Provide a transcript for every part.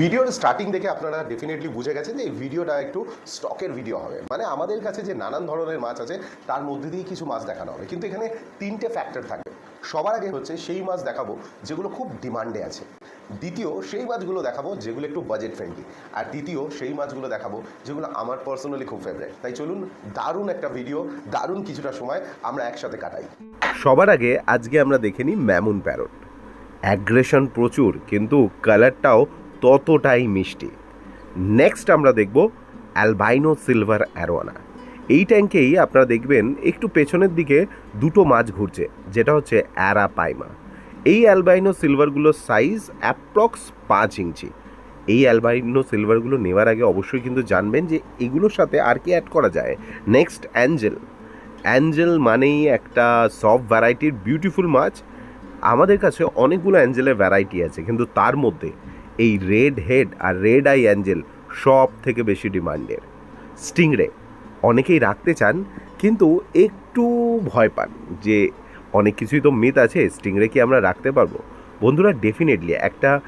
ভিডিওর স্টার্টিং দেখে আপনারা ডেফিনেটলি বুঝে গেছেন যে এই ভিডিওটা একটু স্টকের ভিডিও হবে। মানে আমাদের কাছে যে নানান ধরনের মাছ আছে, তার মধ্যে দিয়ে কিছু মাছ দেখানো হবে। কিন্তু এখানে তিনটে ফ্যাক্টর থাকবে সবার আগে হচ্ছে সেই মাছ দেখাবো, যেগুলো খুব ডিমান্ডে আছে। দ্বিতীয়, সেই মাছগুলো দেখাবো, যেগুলো একটু বাজেট ফ্রেন্ডলি আর তৃতীয়, সেই মাছগুলো দেখাবো, যেগুলো আমার পার্সোনালি খুব ফেভারিট তাই চলুন, দারুণ একটা ভিডিও দারুণ কিছুটা সময় আমরা একসাথে কাটাই। সবার আগে আজকে আমরা দেখে নিই ম্যামুন প্যারট অ্যাগ্রেশন প্রচুর, কিন্তু কালারটাও ততটাই মিষ্টি। নেক্সট আমরা দেখব অ্যালবাইনো সিলভার অ্যারোয়ানা এই ট্যাঙ্কেই আপনারা দেখবেন একটু পেছনের দিকে দুটো মাছ ঘুরছে, যেটা হচ্ছে অ্যারা পাইমা এই অ্যালবাইনো সিলভারগুলোর সাইজ অ্যাপ্রক্স পাঁচ ইঞ্চি। এই অ্যালবাইনো সিলভারগুলো নেওয়ার আগে অবশ্যই কিন্তু জানবেন যে এগুলোর সাথে আর কি অ্যাড করা যায়। নেক্সট অ্যাঞ্জেল অ্যাঞ্জেল মানেই একটা সফট ভ্যারাইটির বিউটিফুল মাছ। আমাদের কাছে অনেকগুলো অ্যাঞ্জেলের ভ্যারাইটি আছে, কিন্তু তার মধ্যে এই রেড হেড আর রেড আই অ্যাঞ্জেল সব থেকে বেশি ডিমান্ডের। স্টিংরে অনেকেই রাখতে চান, কিন্তু একটু ভয় পান যে অনেক কিছুই তো মিথ আছে, স্টিংরে কি আমরা রাখতে পারব? বন্ধুরা ডেফিনেটলি একটা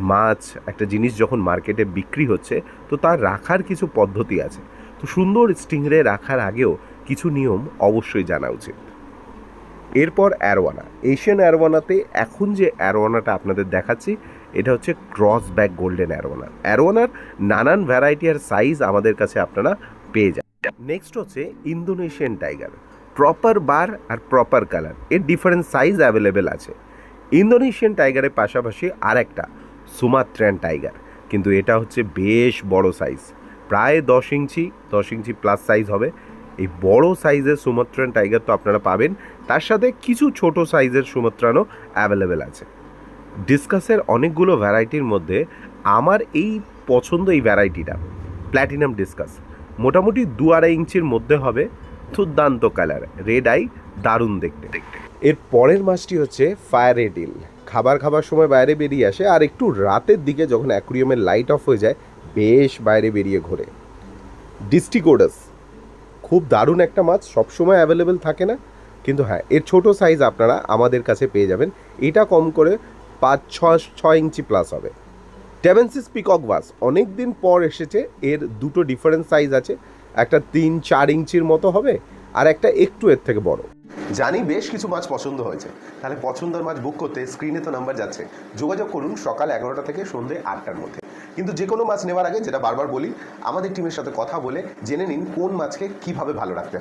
মাছ, একটা জিনিস যখন মার্কেটে বিক্রি হচ্ছে, তো তার রাখার কিছু পদ্ধতি আছে। তো সুন্দর স্টিংরে রাখার আগেও কিছু নিয়ম অবশ্যই জানা উচিত। এরপর অ্যারোয়ানা। এশিয়ান অ্যারোয়ানাতে এখন যে অ্যারোয়ানাটা আপনাদের দেখাচ্ছি, এটা হচ্ছে ক্রস ব্যাক গোল্ডেন অ্যারোয়ানা। অ্যারোয়ানার নানান ভ্যারাইটি আর সাইজ আমাদের কাছে আপনারা পেয়ে যান নেক্সট হচ্ছে ইন্দোনেশিয়ান টাইগার। প্রপার বার আর প্রপার কালারের ডিফারেন্ট সাইজ অ্যাভেলেবেল আছে। ইন্দোনেশিয়ান টাইগারের পাশাপাশি আর একটা সুমাত্রান টাইগার। কিন্তু এটা হচ্ছে বেশ বড় সাইজ প্রায় দশ ইঞ্চি দশ ইঞ্চি প্লাস সাইজ হবে। এই বড় সাইজের সুমাত্রান টাইগার তো আপনারা পাবেন। তার সাথে কিছু ছোট সাইজের সুমাত্রানও অ্যাভেলেবেল আছে। ডিসকাসের অনেকগুলো ভ্যারাইটির মধ্যে আমার এই পছন্দ এই ভ্যারাইটিটা প্ল্যাটিনাম ডিসকাস মোটামুটি দু আড়াই ইঞ্চির মধ্যে হবে। দুর্দান্ত কালার রেড আই দারুণ দেখতে। দেখতে এর পরের মাছটি হচ্ছে ফায়ার এডিল খাবার খাবার সময় বাইরে বেরিয়ে আসে আর একটু রাতের দিকে যখন অ্যাকুরিয়ামের লাইট অফ হয়ে যায়, বেশ বাইরে বেরিয়ে ঘোরে। ডিস্টিকোডাস খুব দারুণ একটা মাছ, সবসময় অ্যাভেলেবেল থাকে না। কিন্তু হ্যাঁ এর ছোট সাইজ আপনারা আমাদের কাছে পেয়ে যাবেন। এটা কম করে পাঁচ ছ ছয় ইঞ্চি প্লাস হবে। টেভেন্সিস পিকক বাস অনেক দিন পর এসেছে, এর দুটো ডিফারেন্ট সাইজ আছে। একটা তিন, চার ইঞ্চির মতো হবে, আর একটা একটু এর থেকে বড়। জানি বেশ কিছু মাছ পছন্দ হয়েছে। তাহলে পছন্দের মাছ বুক করতে স্ক্রিনে তো নাম্বার যাচ্ছে। যোগাযোগ করুন সকাল এগারোটা থেকে সন্ধে আটটার মধ্যে। কিন্তু যে কোনো মাছ নেওয়ার আগে যেটা বারবার বলি, আমাদের টিমের সাথে কথা বলে জেনে নিন কোন মাছকে কীভাবে ভালো রাখতে হয়।